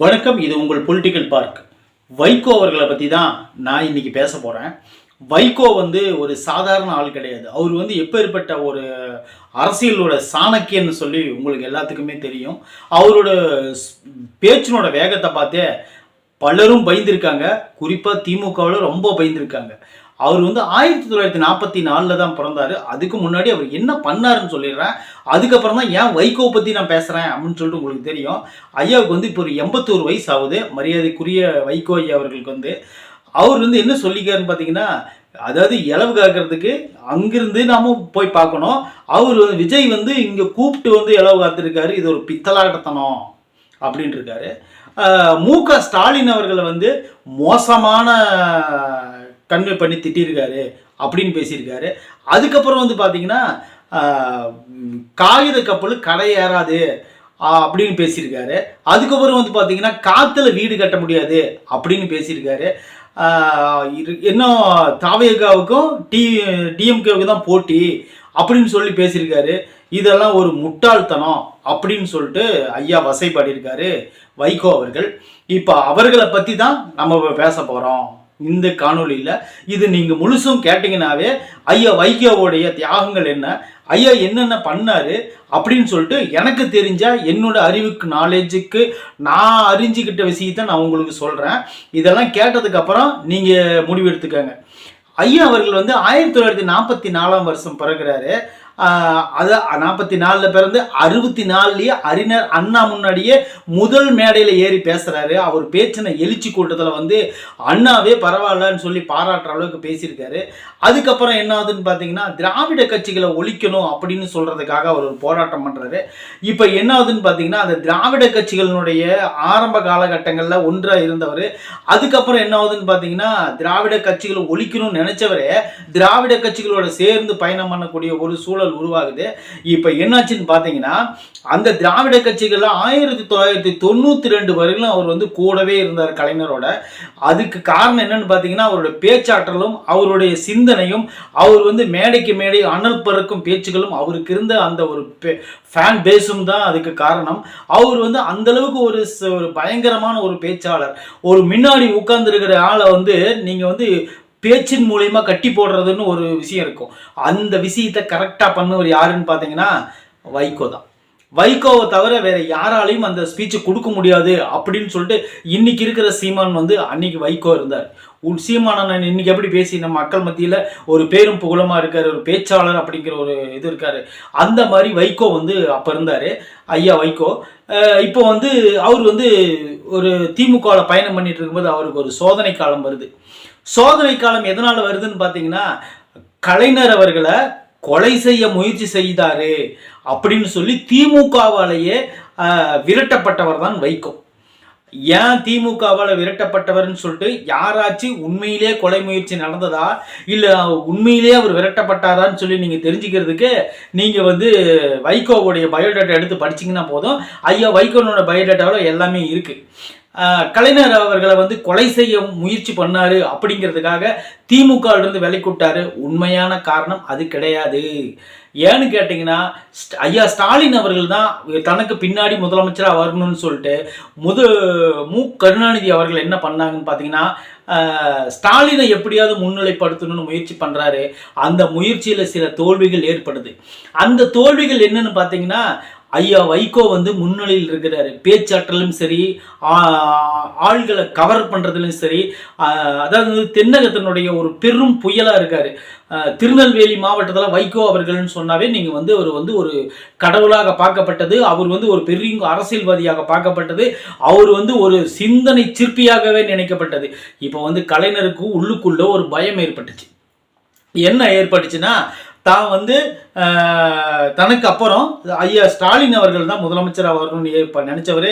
வணக்கம் இது உங்கள் பொலிட்டிக்கல் பார்க் வைகோ அவர்களை பற்றி தான் நான் இன்னைக்கு பேச போகிறேன் வைகோ வந்து ஒரு சாதாரண ஆள் கிடையாது. அவர் வந்து எப்பேற்பட்ட ஒரு அரசியலோட சாணக்கியன்னு சொல்லி உங்களுக்கு எல்லாத்துக்குமே தெரியும். அவரோட பேச்சினோட வேகத்தை பார்த்தே பலரும் பயந்துருக்காங்க. குறிப்பாக திமுகவில் ரொம்ப பயந்துருக்காங்க. அவர் வந்து ஆயிரத்தி தொள்ளாயிரத்தி நாற்பத்தி நாலில் தான் பிறந்தாரு. அதுக்கு முன்னாடி அவர் என்ன பண்ணாருன்னு சொல்லிடுறேன். அதுக்கப்புறம் தான் ஏன் வைகோ பற்றி நான் பேசுகிறேன் அப்படின்னு சொல்லிட்டு உங்களுக்கு தெரியும். ஐயாவுக்கு வந்து இப்போ ஒரு எண்பத்தோரு வயசு ஆகுது மரியாதைக்குரிய வைகோ ஐயா அவர்களுக்கு வந்து. அவர் வந்து என்ன சொல்லிக்காருன்னு பார்த்தீங்கன்னா அதாவது இலவு காக்கிறதுக்கு அங்கிருந்து நாம போய் பார்க்கணும். அவர் வந்து விஜய் வந்து இங்கே கூப்பிட்டு வந்து இலவு காத்திருக்காரு. இது ஒரு பித்தலாட்டத்தனம் அப்படின்ட்டு இருக்காரு. மு க ஸ்டாலின் அவர்களை வந்து மோசமான கன்வே பண்ணி திட்டிருக்காரு அப்படின்னு பேசியிருக்காரு. அதுக்கப்புறம் வந்து பார்த்தீங்கன்னா காகித கப்பல் கடை ஏறாது அப்படின்னு பேசியிருக்காரு. அதுக்கப்புறம் வந்து பார்த்தீங்கன்னா காற்றுல வீடு கட்ட முடியாது அப்படின்னு பேசியிருக்காரு. இன்னும் தாவேகாவுக்கும் டி டிஎம்கேவுக்கு தான் போட்டி அப்படின்னு சொல்லி பேசியிருக்காரு. இதெல்லாம் ஒரு முட்டாள்தனம் அப்படின்னு சொல்லிட்டு ஐயா வசைப்பாடியிருக்காரு வைகோ அவர்கள். இப்போ அவர்களை பற்றி தான் நம்ம பேச போகிறோம் இந்த காணொளியில் இது நீங்கள் முழுசும் கேட்டிங்கனாவே ஐயா வைகோவுடைய தியாகங்கள் என்ன ஐயா என்னென்ன பண்ணாரு அப்படின்னு சொல்லிட்டு எனக்கு தெரிஞ்ச என்னோட அறிவுக்கு நாலேஜுக்கு நான் அறிஞ்சிக்கிட்ட விஷயத்தை நான் உங்களுக்கு சொல்கிறேன் இதெல்லாம் கேட்டதுக்கப்புறம் நீங்கள் முடிவெடுத்துக்கோங்க ஐயா அவர்கள் வந்து ஆயிரத்தி தொள்ளாயிரத்தி நாற்பத்தி நாலாம் வருஷம் பிறகுறாரு. அது நாற்பத்தி நாலில் பிறந்து அறுபத்தி நாலுலேயே அறிஞர் அண்ணா முன்னாடியே முதல் மேடையில் ஏறி பேசுகிறாரு அவர் பேச்சின எழுச்சி கூட்டத்தில் வந்து அண்ணாவே பரவாயில்லன்னு சொல்லி பாராட்டுற அளவுக்கு பேசியிருக்காரு. அதுக்கப்புறம் என்ன ஆகுதுன்னு பார்த்தீங்கன்னா திராவிட கட்சிகளை ஒழிக்கணும் அப்படின்னு சொல்கிறதுக்காக அவர் ஒரு போராட்டம் பண்ணுறாரு இப்போ என்ன ஆகுதுன்னு பார்த்தீங்கன்னா அந்த திராவிட கட்சிகளினுடைய ஆரம்ப காலகட்டங்களில் ஒன்றாக இருந்தவர். அதுக்கப்புறம் என்ன ஆகுதுன்னு பார்த்தீங்கன்னா திராவிட கட்சிகளை ஒழிக்கணும்னு நினைச்சவரே திராவிட கட்சிகளோட சேர்ந்து பயணம் பண்ணக்கூடிய ஒரு சூழல் உருவாகுது. இப்போ என்னாச்சுன்னு பார்த்தீங்கன்னா அந்த திராவிட கட்சிகள்ல ஆயிரத்தி தொள்ளாயிரத்தி தொண்ணூற்றி ரெண்டு வரையிலும் அவர் வந்து கூடவே இருந்தார் கலைஞரோட. அதுக்கு காரணம் என்னன்னு பார்த்தீங்கன்னா அவருடைய பேச்சாற்றலும் அவருடைய சிந்தனையும் அவர் வந்து மேடைக்கு மேடை அனல் பறக்கும் பேச்சுகளும் அவருக்கு இருந்த அந்த ஒரு ஃபேன் பேஸும் தான் அதுக்கு காரணம். அவர் வந்து அந்த அளவுக்கு ஒரு ச- ஒரு பயங்கரமான ஒரு பேச்சாளர். ஒரு முன்னாடி உட்கார்ந்துருக்கிற ஆளை வந்து நீங்கள் வந்து பேச்சின் மூலயமா கட்டி போடுறதுன்னு ஒரு விஷயம் இருக்கும். அந்த விஷயத்தை கரெக்டாக பண்ணவர் யாருன்னு பார்த்தீங்கன்னா வைகோ தான். வைகோவை தவிர வேற யாராலையும் அந்த ஸ்பீச்சை கொடுக்க முடியாது அப்படின்னு சொல்லிட்டு இன்னைக்கு இருக்கிற சீமான் வந்து அன்னைக்கு வைகோ இருந்தார். உன் சீமானன் இன்னைக்கு எப்படி பேசி நம்ம மக்கள் மத்தியில் ஒரு பேரும் புகழமாக இருக்கார் ஒரு பேச்சாளர் அப்படிங்கிற ஒரு இது இருக்கார். அந்த மாதிரி வைகோ வந்து அப்போ இருந்தார். ஐயா வைகோ இப்போ வந்து அவர் வந்து ஒரு திமுகவில் பயணம் பண்ணிட்டு இருக்கும்போது அவருக்கு ஒரு சோதனை காலம் வருது. சோதனை காலம் எதனால் வருதுன்னு பார்த்தீங்கன்னா கலைஞர் அவர்களை கொலை செய்ய முயற்சி செய்தாரு அப்படின்னு சொல்லி திமுகவாலேயே விரட்டப்பட்டவர் தான் வைகோ. ஏன் திமுகவால் விரட்டப்பட்டவர்னு சொல்லிட்டு யாராச்சும் உண்மையிலே கொலை முயற்சி நடந்ததா இல்லை உண்மையிலே அவர் விரட்டப்பட்டாரான்னு சொல்லி நீங்கள் தெரிஞ்சுக்கிறதுக்கு நீங்கள் வந்து வைகோவுடைய பயோடேட்டா எடுத்து படிச்சிங்கன்னா போதும். ஐயா வைகோனோட பயோடேட்டாவில் எல்லாமே இருக்குது கலைஞர் அவர்களை வந்து கொலை செய்ய முயற்சி பண்ணாரு அப்படிங்கிறதுக்காக திமுகவிலிருந்து ல விலை கூட்டாரு உண்மையான காரணம் அது கிடையாது. ஏன்னு கேட்டிங்கன்னா ஸ்ட- ஐயா ஸ்டாலின் அவர்கள் தான் தனக்கு பின்னாடி முதலமைச்சராக வரணும்னு சொல்லிட்டு முது மு கருணாநிதி அவர்கள் என்ன பண்ணாங்கன்னு பார்த்தீங்கன்னா ஸ்டாலினை எப்படியாவது முன்னிலைப்படுத்தணும்னு முயற்சி பண்ணுறாரு அந்த முயற்சியில் சில தோல்விகள் ஏற்படுது. அந்த தோல்விகள் என்னன்னு பார்த்தீங்கன்னா ஐயா வைகோ வந்து முன்னணியில் இருக்கிறாரு. பேச்சாற்றலும் சரி ஆள்களை கவர் பண்ணுறதுலையும் சரி அதாவது தென்னகத்தினுடைய ஒரு பெரும் புயலாக இருக்கார். திருநெல்வேலி மாவட்டத்தில் வைகோ அவர்கள்னு சொன்னாவே நீங்கள் வந்து அவர் வந்து ஒரு கடவுளாக பார்க்கப்பட்டது அவர் வந்து ஒரு பெரிய அரசியல்வாதியாக பார்க்கப்பட்டது அவர் வந்து ஒரு சிந்தனை சிற்பியாகவே நினைக்கப்பட்டது. இப்போ வந்து கலைஞருக்கு உள்ளுக்குள்ள ஒரு பயம் ஏற்பட்டுச்சு. என்ன ஏற்பட்டுச்சுன்னா தான் வந்து தனக்கு அப்புறம் ஐயா ஸ்டாலின் அவர்கள் தான் முதலமைச்சராக வரணும்னு இப்போ நினச்சவர்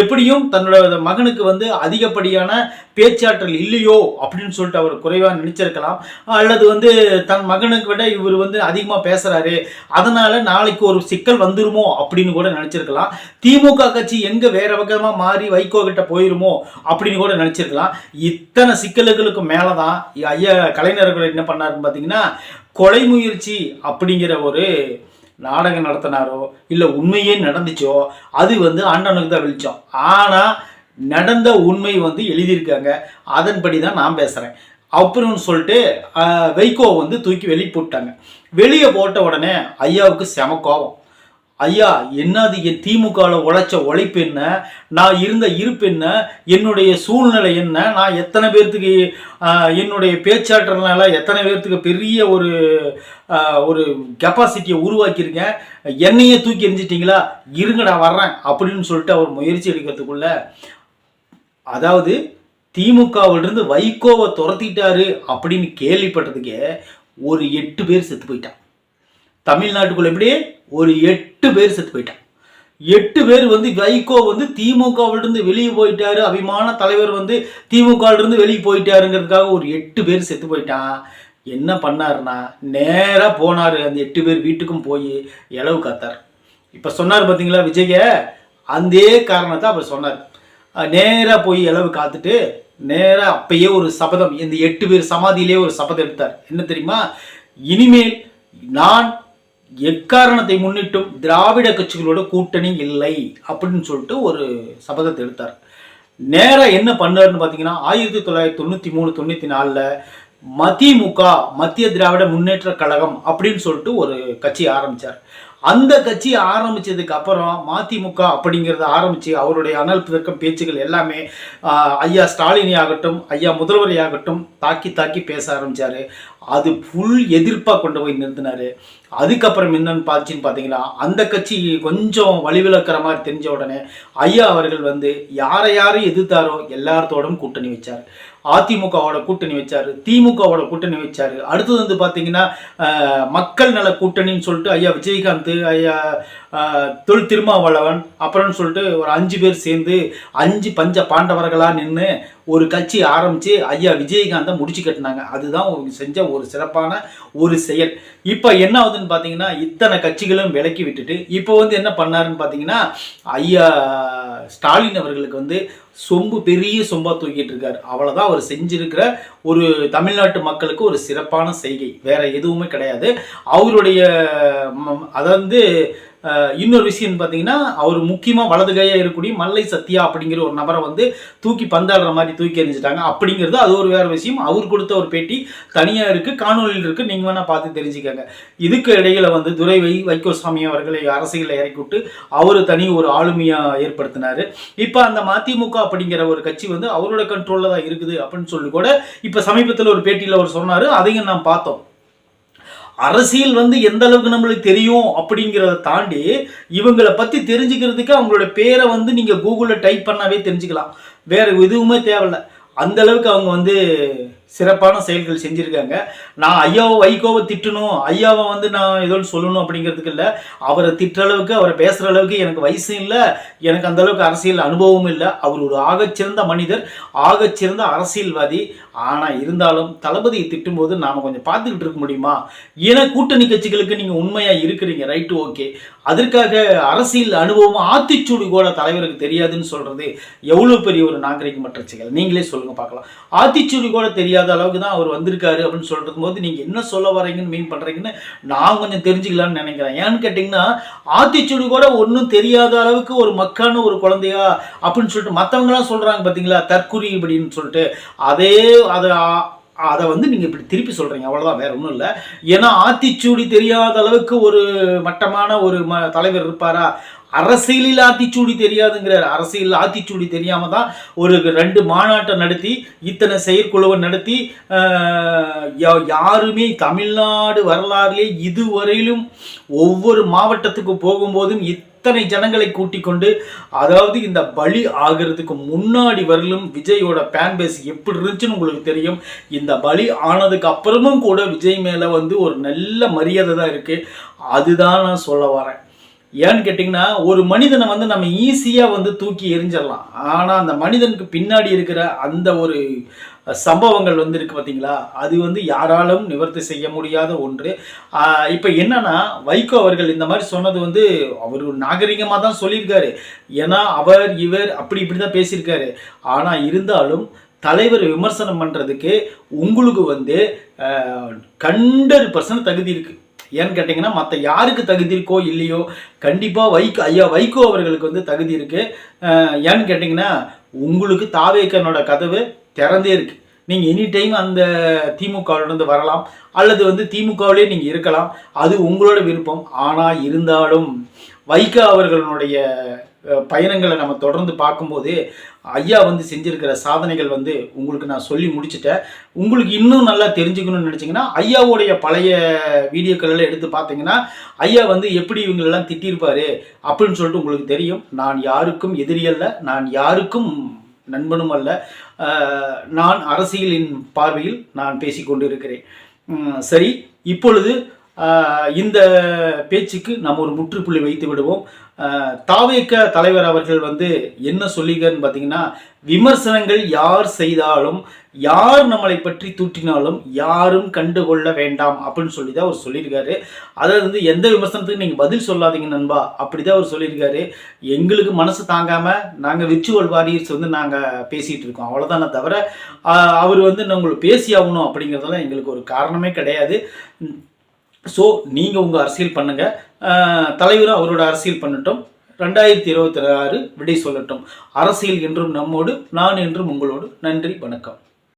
எப்படியும் தன்னோட மகனுக்கு வந்து அதிகப்படியான பேச்சாற்றல் இல்லையோ அப்படின்னு சொல்லிட்டு அவர் குறைவாக நினச்சிருக்கலாம். அல்லது வந்து தன் மகனுக்கு விட இவர் வந்து அதிகமாக பேசுகிறாரு அதனால் நாளைக்கு ஒரு சிக்கல் வந்துருமோ அப்படின்னு கூட நினச்சிருக்கலாம். திமுக கட்சி எங்கே வேற பக்கமாக மாறி வைகோ கிட்ட போயிருமோ அப்படின்னு கூட நினச்சிருக்கலாம். இத்தனை சிக்கல்களுக்கு மேலே தான் ஐயா கலைஞர்கள் என்ன பண்ணாருன்னு பார்த்தீங்கன்னா கொலை முயற்சி அப்படிங்கிற ஒரு நாடகம் நடத்தினாரோ இல்லை உண்மையே நடந்துச்சோ அது வந்து ஆண்டவனுக்கு தான் வெளிச்சம். ஆனால் நடந்த உண்மை வந்து எழுதியிருக்காங்க. அதன்படி தான் நான் பேசுகிறேன் அப்புறம் சொல்லிட்டு வைகோ வந்து தூக்கி வெளியே போட்டாங்க. வெளியே போட்ட உடனே ஐயாவுக்கு செம கோபம். ஐயா என்னது என் திமுகவில் உழைச்ச உழைப்பு என்ன? நான் இருந்த இருப்பு என்ன? என்னுடைய சூழ்நிலை என்ன? நான் எத்தனை பேர்த்துக்கு என்னுடைய பேச்சாற்றல்னால எத்தனை பேர்த்துக்கு பெரிய ஒரு ஒரு கெப்பாசிட்டியை உருவாக்கியிருக்கேன்? என்னையே தூக்கி எழுஞ்சிட்டிங்களா இருங்க நான் வர்றேன் அப்படின்னு சொல்லிட்டு அவர் முயற்சி எடுக்கிறதுக்குள்ள அதாவது திமுகவிலிருந்து வைகோவை துரத்திட்டாரு அப்படின்னு கேள்விப்பட்டதுக்கே ஒரு எட்டு பேர் செத்து போயிட்டான் தமிழ்நாட்டுக்குள்ள எப்படி? ஒரு எட்டு பேர் செத்து போயிட்டான் எட்டு பேர் வந்து வைகோ வந்து திமுகவிலிருந்து வெளியே போயிட்டாரு. அபிமான தலைவர் வந்து திமுகவிலிருந்து வெளியே போயிட்டாருங்கிறதுக்காக ஒரு எட்டு பேர் செத்து போயிட்டான் என்ன பண்ணாருன்னா நேராக போனார். அந்த எட்டு பேர் வீட்டுக்கும் போய் இளவு காத்தார். இப்போ சொன்னார் பார்த்தீங்களா விஜய அதே காரணத்தை அவர் சொன்னார். நேராக போய் இளவு காத்துட்டு நேராக அப்பயே ஒரு சபதம் இந்த எட்டு பேர் சமாதியிலே ஒரு சபதம் எடுத்தார். என்ன தெரியுமா? இனிமேல் நான் எக்காரணத்தை முன்னிட்டும் திராவிட கட்சிகளோட கூட்டணி இல்லை அப்படின்னு சொல்லிட்டு ஒரு சபதத்தை எடுத்தார். நேராக என்ன பண்ணாருன்னு பார்த்தீங்கன்னா ஆயிரத்தி தொள்ளாயிரத்தி தொண்ணூற்றி மூணு தொண்ணூற்றி நாலில் மதிமுக மத்திய திராவிட முன்னேற்ற கழகம் அப்படின்னு சொல்லிட்டு ஒரு கட்சி ஆரம்பிச்சார். அந்த கட்சி ஆரம்பிச்சதுக்கு அப்புறம் மதிமுக அப்படிங்கிறத ஆரம்பிச்சு அவருடைய அனல் பிதற்கும் பேச்சுகள் எல்லாமே ஐயா ஸ்டாலினி ஆகட்டும் ஐயா முதல்வரை ஆகட்டும் தாக்கி தாக்கி பேச ஆரம்பிச்சாரு. அது ஃபுல் எதிர்ப்பாக கொண்டு போய் நிறுத்தினாரு. அதுக்கப்புறம் என்னன்னு பார்த்துச்சின்னு பார்த்தீங்கன்னா அந்த கட்சி கொஞ்சம் வழிவிலக்கிற மாதிரி தெரிஞ்ச உடனே ஐயா அவர்கள் வந்து யாரை யாரும் எதிர்த்தாரோ எல்லாத்தோடும் கூட்டணி வச்சார். அதிமுகவோட கூட்டணி வச்சார் திமுகவோட கூட்டணி வச்சார். அடுத்தது வந்து பார்த்தீங்கன்னா மக்கள் நல கூட்டணின்னு சொல்லிட்டு ஐயா விஜயகாந்த் ஐயா தொல் திருமாவளவன் அப்புறம்னு சொல்லிட்டு ஒரு அஞ்சு பேர் சேர்ந்து அஞ்சு பஞ்ச பாண்டவர்களாக நின்று ஒரு கட்சி ஆரம்பித்து ஐயா விஜயகாந்தை முடிச்சு கட்டினாங்க. அதுதான் செஞ்ச ஒரு சிறப்பான ஒரு செயல். இப்போ என்ன ஆகுதுன்னு பார்த்தீங்கன்னா இத்தனை கட்சிகளும் விலக்கி விட்டுட்டு இப்போ வந்து என்ன பண்ணாருன்னு பார்த்தீங்கன்னா ஐயா ஸ்டாலின் அவர்களுக்கு வந்து சொம்பு பெரிய சொம்பா தூக்கிட்டு இருக்காரு. அவ்வளோதான் அவர் செஞ்சிருக்கிற ஒரு தமிழ்நாட்டு மக்களுக்கு ஒரு சிறப்பான செய்கை. வேற எதுவுமே கிடையாது. அவருடைய அதாவது இன்னொரு விஷயம் பார்த்தீங்கன்னா அவர் முக்கியமாக வலது கையாக இருக்கக்கூடிய மல்லை சத்யா அப்படிங்கிற ஒரு நபரை வந்து தூக்கி பந்தாடுற மாதிரி தூக்கி எறிஞ்சிட்டாங்க. அப்படிங்கிறது அது ஒரு வேறு விஷயம். அவர் கொடுத்த ஒரு பேட்டி தனியாக இருக்குது காணொலியில் இருக்குது நீங்கள் வேணால் பார்த்து தெரிஞ்சுக்கங்க. இதுக்கு இடையில் வந்து துரை வை வைகோசாமி அவர்களை அரசியலில் இறக்கி விட்டு அவர் தனி ஒரு ஆளுமையாக ஏற்படுத்தினார். இப்போ அந்த மதிமுக அப்படிங்கிற ஒரு கட்சி வந்து அவரோட கண்ட்ரோலில் தான் இருக்குது அப்படின்னு சொல்லி கூட இப்போ சமீபத்தில் ஒரு பேட்டியில் அவர் சொன்னார். அதையும் நாம் பார்த்தோம். அரசியல் வந்து எந்த அளவுக்கு நம்மளுக்கு தெரியும் அப்படிங்கிறத தாண்டி இவங்களை பற்றி தெரிஞ்சுக்கிறதுக்கு அவங்களோட பேரை வந்து நீங்கள் கூகுளில் டைப் பண்ணாவே தெரிஞ்சுக்கலாம். வேறு எதுவுமே தேவையில்ல. அந்த அளவுக்கு அவங்க வந்து சிறப்பான செயல்கள் செஞ்சுருக்காங்க. நான் ஐயாவை வைகோவை திட்டணும். ஐயாவை வந்து நான் ஏதோ சொல்லணும் அப்படிங்கிறதுக்கு இல்லை. அவரை திட்டுற அளவுக்கு அவரை பேசுகிற அளவுக்கு எனக்கு வயசும் இல்லை. எனக்கு அந்த அளவுக்கு அரசியல் அனுபவமும் இல்லை. அவர் ஒரு ஆகச்சிறந்த மனிதர் ஆகச்சிறந்த அரசியல்வாதி. ஆனால் இருந்தாலும் தளபதியை திட்டும்போது நாம் கொஞ்சம் பார்த்துக்கிட்டு இருக்க முடியுமா? ஏன்னா கூட்டணி கட்சிகளுக்கு நீங்கள் உண்மையாக இருக்கிறீங்க. Right okay. அதற்காக அரசியல் அனுபவம் ஆத்திச்சூடி கூட தலைவருக்கு தெரியாதுன்னு சொல்கிறது எவ்வளோ பெரிய ஒரு நாகரிகமற்ற செயல். நீங்களே சொல்லுங்கள் பார்க்கலாம். ஆத்திச்சூடி கூட தெரியாத அளவுக்கு தான் அவர் வந்திருக்காரு அப்படின்னு சொல்கிறது போது நீங்கள் என்ன சொல்ல வரீங்கன்னு மீன் பண்ணுறீங்கன்னு நான் கொஞ்சம் தெரிஞ்சுக்கலாம்னு நினைக்கிறேன். ஏன்னு கேட்டிங்கன்னா ஆத்திச்சூடி கூட ஒன்றும் தெரியாத அளவுக்கு ஒரு மக்கான ஒரு குழந்தையா அப்படின்னு சொல்லிட்டு மற்றவங்களாம் சொல்கிறாங்க பார்த்தீங்களா தற்குறி இப்படின்னு சொல்லிட்டு. அதே அதை அதை வந்து நீங்கள் இப்படி திருப்பி சொல்கிறீங்க அவ்வளோதான் வேறு ஒன்றும் இல்லை. ஏன்னா ஆத்திச்சூடி தெரியாத அளவுக்கு ஒரு மட்டமான ஒரு ம தலைவர் இருப்பாரா? அரசியலில் ஆத்திச்சூடி தெரியாதுங்கிறார். அரசியல் ஆத்திச்சூடி தெரியாம தான் ஒரு ரெண்டு மாநாட்டை நடத்தி இத்தனை செயற்குழுவை நடத்தி யா- யாருமே தமிழ்நாடு வரலாறுலே இதுவரையிலும் ஒவ்வொரு மாவட்டத்துக்கு போகும்போதும் இத்தனை ஜனங்களை கூட்டிக் கொண்டு அதாவது இந்த பலி ஆகிறதுக்கு முன்னாடி வரலும் விஜயோட பேன் பேஸ் எப்படி இருந்துச்சுன்னு உங்களுக்கு தெரியும். இந்த பலி ஆனதுக்கு அப்புறமும் கூட விஜய் மேலே வந்து ஒரு நல்ல மரியாதை தான் இருக்குது அதுதான் நான் சொல்ல வரேன். ஏன்னு கேட்டிங்கன்னா ஒரு மனிதனை வந்து நம்ம ஈஸியாக வந்து தூக்கி எரிஞ்சிடலாம் ஆனால் அந்த மனிதனுக்கு பின்னாடி இருக்கிற அந்த ஒரு சம்பவங்கள் வந்து இருக்குது பார்த்தீங்களா அது வந்து யாராலும் நிவர்த்தி செய்ய முடியாத ஒன்று. இப்போ என்னன்னா வைகோ அவர்கள் இந்த மாதிரி சொன்னது வந்து அவர் நாகரிகமாக தான் சொல்லியிருக்காரு. ஏன்னா அவர் இவர் அப்படி இப்படி தான் பேசியிருக்காரு. ஆனால் இருந்தாலும் தலைவர் விமர்சனம் பண்ணுறதுக்கு உங்களுக்கு வந்து ஹண்ட்ரட் பர்சன்ட் தகுதி இருக்குது ஏன்னு கேட்டிங்கன்னா மற்ற யாருக்கு தகுதி இருக்கோ இல்லையோ கண்டிப்பாக வைகோ ஐயா வைகோ அவர்களுக்கு வந்து தகுதி இருக்குது ஏன்னு கேட்டிங்கன்னா உங்களுக்கு தாவேக்கனோட கதவு திறந்தே இருக்குது நீங்கள் எனி டைம் அந்த திமுகவிலிருந்து வரலாம் அல்லது வந்து திமுகவிலே நீங்கள் இருக்கலாம். அது உங்களோட விருப்பம். ஆனால் இருந்தாலும் வைகோ அவர்களுடைய பயணங்களை நம்ம தொடர்ந்து பார்க்கும்போது ஐயா வந்து செஞ்சிருக்கிற சாதனைகள் வந்து உங்களுக்கு நான் சொல்லி முடிச்சுட்டேன். உங்களுக்கு இன்னும் நல்லா தெரிஞ்சுக்கணும்னு நினச்சிங்கன்னா ஐயாவுடைய பழைய வீடியோக்களெல்லாம் எடுத்து பார்த்தீங்கன்னா ஐயா வந்து எப்படி இவங்களெல்லாம் திட்டியிருப்பார் அப்படின்னு சொல்லிட்டு உங்களுக்கு தெரியும். நான் யாருக்கும் எதிரி அல்ல நான் யாருக்கும் நண்பனும் அல்ல. நான் அரசியலின் பார்வையில் நான் பேசிக்கொண்டு இருக்கிறேன் சரி இப்பொழுது இந்த பேச்சுக்கு நம்ம ஒரு முற்றுப்புள்ளி வைத்து விடுவோம். தாவேக்க தலைவர் அவர்கள் வந்து என்ன சொல்லியிருக்காருன்னு பார்த்தீங்கன்னா விமர்சனங்கள் யார் செய்தாலும் யார் நம்மளை பற்றி தூற்றினாலும் யாரும் கண்டுகொள்ள வேண்டாம் அப்படின்னு சொல்லி தான் அவர் சொல்லியிருக்காரு. அதாவது வந்து எந்த விமர்சனத்துக்கு நீங்கள் பதில் சொல்லாதீங்க நண்பா அப்படி தான் அவர் சொல்லியிருக்காரு. எங்களுக்கு மனசு தாங்காமல் நாங்கள் விர்ச்சுவல் வாரியர்ஸ் வந்து நாங்கள் பேசிகிட்டு இருக்கோம். அவ்வளோதானே தவிர அவர் வந்து நம்மளுக்கு உங்களுக்கு பேசி ஆகணும் அப்படிங்கிறதெல்லாம் எங்களுக்கு ஒரு காரணமே கிடையாது. ஸோ நீங்கள் உங்கள் அரசியல் பண்ணுங்கள் தலைவரும் அவரோட அரசியல் பண்ணட்டும். ரெண்டாயிரத்தி இருபத்தி ஆறு விடை சொல்லட்டும். அரசியல் என்றும் நம்மோடு நான் என்றும் உங்களோடு. நன்றி வணக்கம்.